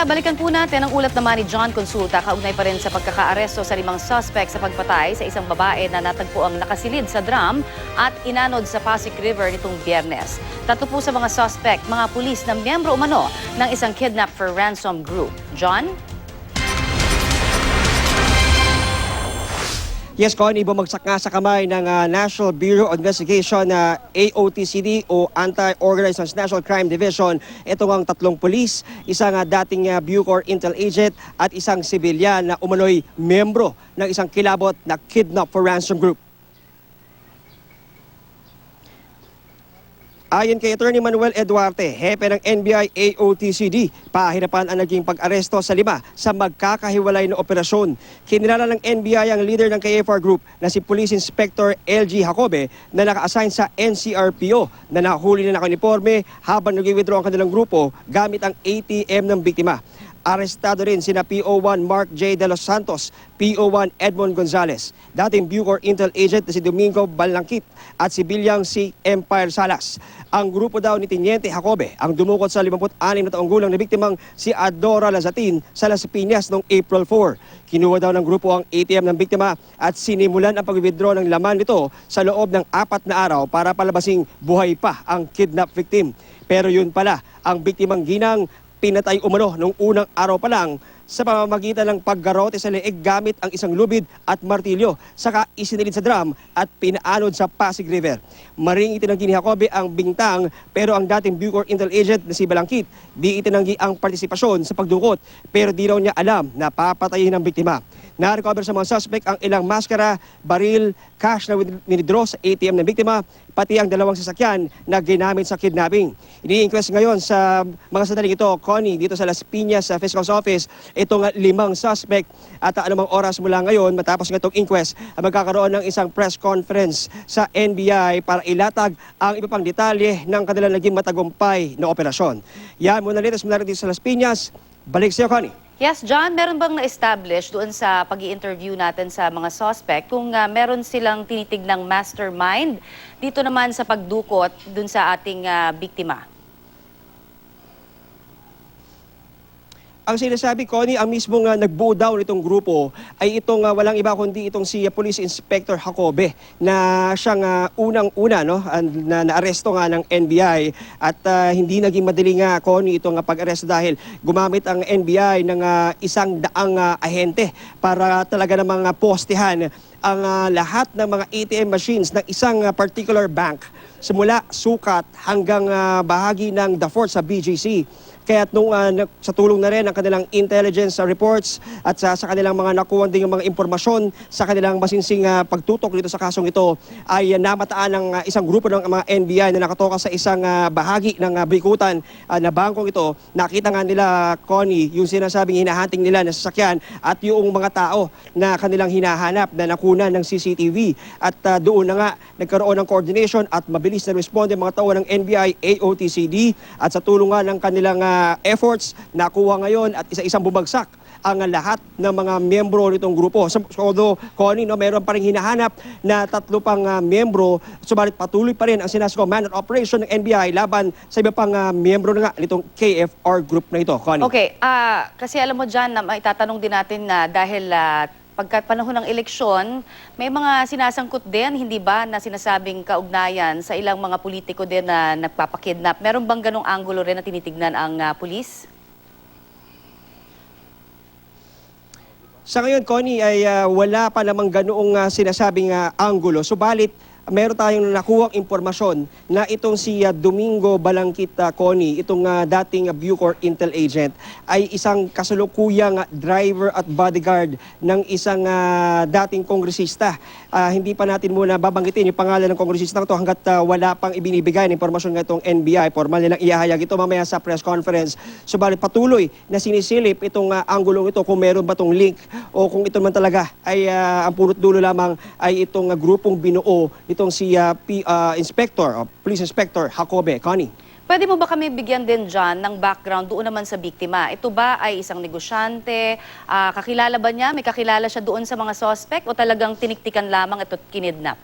Samantala, balikan po natin ang ulat naman ni John Consulta kaugnay pa rin sa pagkakaaresto sa limang suspect sa pagpatay sa isang babae na natagpo ang nakasilid sa drum at inanod sa Pasig River nitong biyernes. Tatlo po sa mga suspect, mga pulis na miyembro umano ng isang kidnap for ransom group. John? Yes, Connie, bumagsak nga sa kamay ng ah, National Bureau of Investigation na AOTCD o Anti-Organized National Crime Division. Ito ang tatlong pulis, isang ah, dating ah, Bucor Intel agent at isang sibilyan na umano'y membro ng isang kilabot na Kidnap for Ransom Group. Ayon kay Attorney Manuel Eduarte, hepe ng NBI AOTCD, pahirapan ang naging pag-aresto sa lima sa magkakahiwalay na operasyon. Kinilala ng NBI ang leader ng KFR Group na si Police Inspector LG Jacobe na naka-assign sa NCRPO na nahuli na nakaniporme habang nag-withdraw ang kanilang grupo gamit ang ATM ng biktima. Arestado rin sina PO1 Mark J. De Los Santos, PO1 Edmond Gonzales, dating Bucor Intel agent na si Domingo Balangkit at si Bilyang si Empire Salas. Ang grupo daw ni Teniente Jacobe ang dumukot sa 56 na taong gulang na biktimang si Adora Lazatin sa Las Piñas noong April 4. Kinuha daw ng grupo ang ATM ng biktima at sinimulan ang pag-withdraw ng laman nito sa loob ng apat na araw para palabasing buhay pa ang kidnap victim. Pero yun pala, ang biktimang ginang pinatay umano nung unang araw pa lang sa pamamagitan ng paggarote sa leeg gamit ang isang lubid at martilyo, saka isinilid sa drum at pinaanod sa Pasig River. Maring itinanggi ni Jacobe ang bintang pero ang dating Bucor Intel agent na si Balangkit di itinanggi ang partisipasyon sa pagdukot pero di raw niya alam na papatayin ang biktima. Na-recover sa mga suspect ang ilang maskara, baril, cash na winidraw sa ATM ng biktima, pati ang dalawang sasakyan na ginamit sa kidnapping. Ini-inquest ngayon sa mga sandaling ito, Connie, dito sa Las Piñas sa Fiscal's Office, itong limang suspect at uh, anumang oras mula ngayon, matapos ng itong inquest, uh, magkakaroon ng isang press conference sa NBI para ilatag ang iba pang detalye ng kanilang naging matagumpay na operasyon. Yan, muna rin, mula rin sa Las Piñas. Balik sa iyo, Connie. Yes, John, meron bang na-establish doon sa pag interview natin sa mga suspect kung ah, meron silang tinitignang mastermind dito naman sa pagdukot doon sa ating ah, biktima? Ang sinasabi ko ni ang mismong uh, nagbuo daw nitong grupo ay itong uh, walang iba kundi itong si uh, Police Inspector Jacobe na siyang uh, unang-una no na naaresto nga ng NBI at uh, hindi naging madali nga Connie itong uh, pag-aresto dahil gumamit ang NBI ng uh, isang daang uh, ahente para talaga namang uh, postehan ang uh, lahat ng mga ATM machines ng isang uh, particular bank simula sukat hanggang uh, bahagi ng the fort sa BGC. Kaya nung uh, sa tulong na rin ng kanilang intelligence uh, reports at sa, sa kanilang mga nakuha din yung mga impormasyon sa kanilang masinsing uh, pagtutok dito sa kasong ito ay uh, namataan ng uh, isang grupo ng mga NBI na nakatoka sa isang uh, bahagi ng uh, bikutan uh, na bangkong ito. Nakita nga nila, Connie, yung sinasabing hinahanting nila na sasakyan at yung mga tao na kanilang hinahanap na nakunan ng CCTV. At uh, doon na nga nagkaroon ng coordination at mabilis na responde mga tao ng NBI, AOTCD at sa tulong nga ng kanilang uh, efforts nakuha ngayon at isa-isang bumagsak ang lahat ng mga miyembro nitong grupo. So, although, Connie, no, meron pa rin hinahanap na tatlo pang uh, miyembro, subalit patuloy pa rin ang sinasabi man at operation ng NBI laban sa iba pang uh, miyembro na nga nitong KFR group na ito. Connie. Okay, ah kasi alam mo dyan na maitatanong din natin na dahil ah, pagka panahon ng eleksyon, may mga sinasangkot din, hindi ba, na sinasabing kaugnayan sa ilang mga politiko din na nagpapakidnap. Meron bang ganong angulo rin na tinitignan ang ah, pulis? Sa ngayon, Connie, ay ah, wala pa namang ganoong ah, sinasabing ah, anggulo. Subalit, meron tayong nakuhang impormasyon na itong si ah, Domingo Balangkit ah, Connie, itong ah, dating ah, Bucor Intel agent, ay isang kasalukuyang ah, driver at bodyguard ng isang ah, dating kongresista. Ah, hindi pa natin muna babanggitin yung pangalan ng kongresista ito hanggat ah, wala pang ibinibigay ng impormasyon ng itong NBI. Formal nilang ihahayag ito mamaya sa press conference. Subalit patuloy na sinisilip itong ah, anggulong ito kung meron ba itong link o kung ito man talaga ay ah, ang punot dulo lamang ay itong ah, grupong binuo nitong si ah, P- ah, Inspector, o Police Inspector Jacobe. Connie. Pwede mo ba kami bigyan din dyan ng background doon naman sa biktima? Ito ba ay isang negosyante? Ah, kakilala ba niya? May kakilala siya doon sa mga suspect? O talagang tiniktikan lamang ito at kinidnap?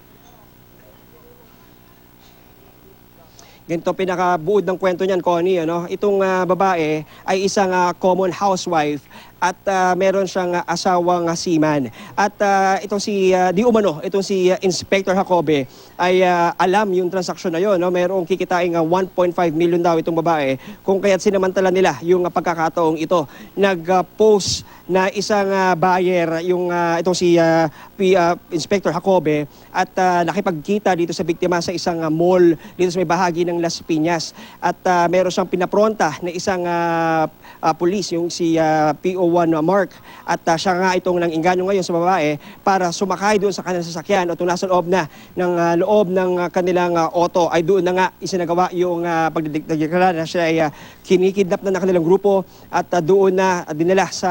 Ganito pinakabuod ng kwento niyan, Connie. Ano? Itong ah, babae ay isang ah, common housewife at uh, meron siyang uh, asawang uh, seaman. At uh, itong si uh, Di Umano, itong si uh, Inspector Jacobe ay uh, alam yung transaksyon na yon. No? Merong kikitain uh, 1.5 million daw itong babae kung kaya't sinamantala nila yung uh, pagkakataong ito. Nag-post uh, na isang uh, buyer yung uh, itong si uh, P, uh, Inspector Jacobe at uh, nakipagkita dito sa biktima sa isang uh, mall dito sa may bahagi ng Las Piñas at uh, meron siyang pinapronta na isang uh, uh, police yung si uh, PO 101 mark. At uh, siya nga itong nang inganyo ngayon sa babae para sumakay doon sa kanilang sasakyan o tunasan loob na ng uh, loob ng ah, kanilang uh, auto ay doon na nga isinagawa yung uh, pagdideklara na siya ay uh, kinikidnap na ng kanilang grupo at uh, doon na dinala sa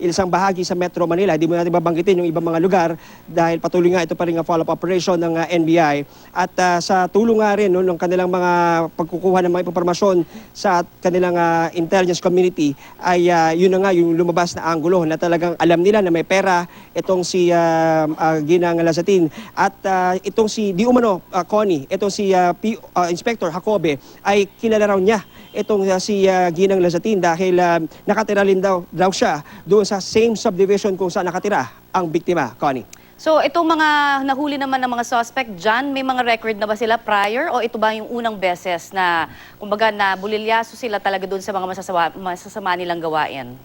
ilang bahagi sa Metro Manila. Hindi mo natin babanggitin yung ibang mga lugar dahil patuloy nga ito pa rin ang follow-up operation ng uh, NBI. At uh, sa tulong nga rin no, ng kanilang mga pagkukuha ng mga impormasyon sa kanilang uh, intelligence community ay uh, yun na nga yung lumabas na anggulo na talagang alam nila na may pera itong si ah, ah, Ginang Lazatin at ah, itong si Di Umano ah, Connie, itong si ah, P- ah, Inspector Jacobe ay kilala raw niya itong ah, si ah, Ginang Lazatin dahil ah, nakatira rin daw, daw siya doon sa same subdivision kung saan nakatira ang biktima, Connie. So itong mga nahuli naman ng mga suspect dyan, may mga record na ba sila prior o ito ba yung unang beses na kumbaga na bulilyaso sila talaga doon sa mga masasama, masasama nilang gawain?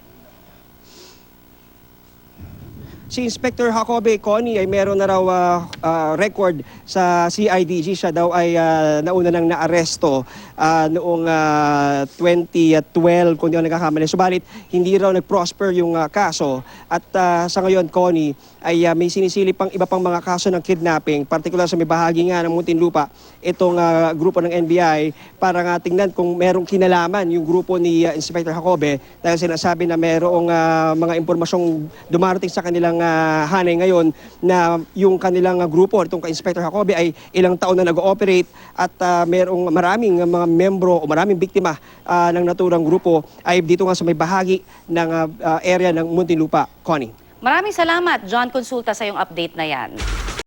Si Inspector Jacobe Connie ay meron na raw ah, ah, record sa CIDG. Siya daw ay ah, nauna nang naaresto ah, noong ah, 2012 kung di ako nagkakamali. Subalit hindi raw nag-prosper yung ah, kaso at ah, sa ngayon Connie ay ah, may sinisilip pang iba pang mga kaso ng kidnapping, particular sa may bahagi nga ng Muntinlupa, itong ah, grupo ng NBI para nga tingnan kung merong kinalaman yung grupo ni ah, Inspector Jacobe dahil sinasabi na merong ah, mga impormasyong dumarating sa kanilang ah, hanay ngayon na yung kanilang ah, grupo, itong ka-Inspector Jacobe ay ilang taon na nag-ooperate at ah, merong maraming mga membro o maraming biktima ah, ng naturang grupo ay dito nga sa may bahagi ng ah, area ng Muntinlupa, Connie. Maraming salamat, John Consulta, sa iyong update na yan.